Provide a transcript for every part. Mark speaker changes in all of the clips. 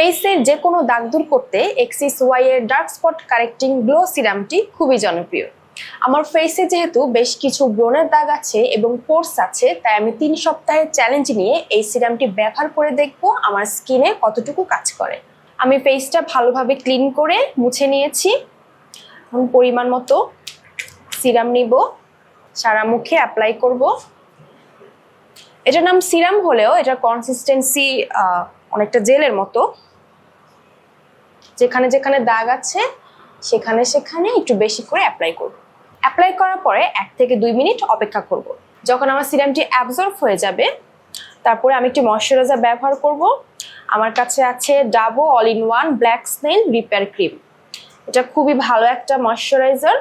Speaker 1: ফেসের যে কোনো দাগ দূর করতে এক্সিস ওয়াই এর ডার্ক স্পট কারেক্টিং গ্লো সিরামটি খুবই জনপ্রিয়। আমার ফেসে যেহেতু বেশ কিছু ব্রণের দাগ আছে এবং পোর্স আছে, তাই আমি তিন সপ্তাহের চ্যালেঞ্জ নিয়ে এই সিরামটি ব্যবহার করে দেখব আমার স্কিনে কতটুকু কাজ করে। আমি ফেসটা ভালোভাবে ক্লিন করে মুছে নিয়েছি। এখন পরিমাণ মতো সিরাম নিব। সারা মুখে অ্যাপ্লাই করব। এটার নাম সিরাম হলেও এটার কনসিস্টেন্সি অনেকটা জেলের মতো। যেখানে যেখানে দাগ আছে, সেখানে সেখানে একটু বেশি করে অ্যাপ্লাই করব। অ্যাপ্লাই করার পরে এক থেকে দুই মিনিট অপেক্ষা করব। যখন আমার সিরামটি অ্যাবজর্ব হয়ে যাবে, তারপরে আমি একটি ময়শ্চারাইজার ব্যবহার করব। আমার কাছে আছে Dabo all in one black snail repair cream এটা খুবই ভালো একটা ময়শ্চারাইজার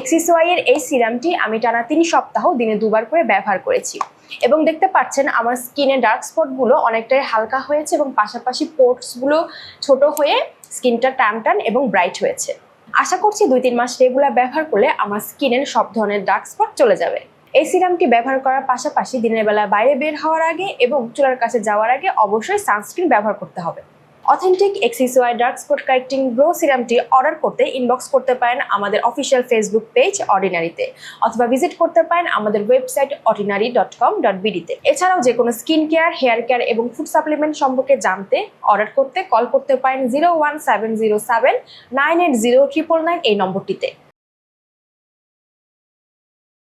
Speaker 1: এক্সিসওয়াই এর এই সিরামটি আমি টানা তিন সপ্তাহ দিনে দুবার করে ব্যবহার করেছি। এবং দেখতে পাচ্ছেন আমার স্কিনে ডার্ক স্পটগুলো অনেকটাই হালকা হয়েছে এবং পাশাপাশি পোর্টসগুলো ছোট হয়ে স্কিনটা টান টান এবং ব্রাইট হয়েছে। আশা করছি দুই তিন মাস রেগুলার ব্যবহার করলে আমার স্কিনের সব ধরনের ডার্ক স্পট চলে যাবে। এই সিরামটি ব্যবহার করার পাশাপাশি দিনের বেলা বাইরে বের হওয়ার আগে এবং চুলার কাছে যাওয়ার আগে অবশ্যই সানস্ক্রিন ব্যবহার করতে হবে। Authentic Axis Y dark spot correcting glow সিরামটি order করতে ইনবক্স করতে পারেন আমাদের অফিসিয়াল ফেসবুক পেজ অর্ডিনারিতে অথবা ভিজিট করতে পারেন আমাদের website ordinary dot com dot বিডিতে এছাড়াও যে কোনো স্কিন কেয়ার হেয়ার কেয়ার এবং ফুড সাপ্লিমেন্ট সম্পর্কে জানতে অর্ডার করতে কল করতে পারেন zero one seven zero seven nine eight zero triple nine এই নম্বরটিতে।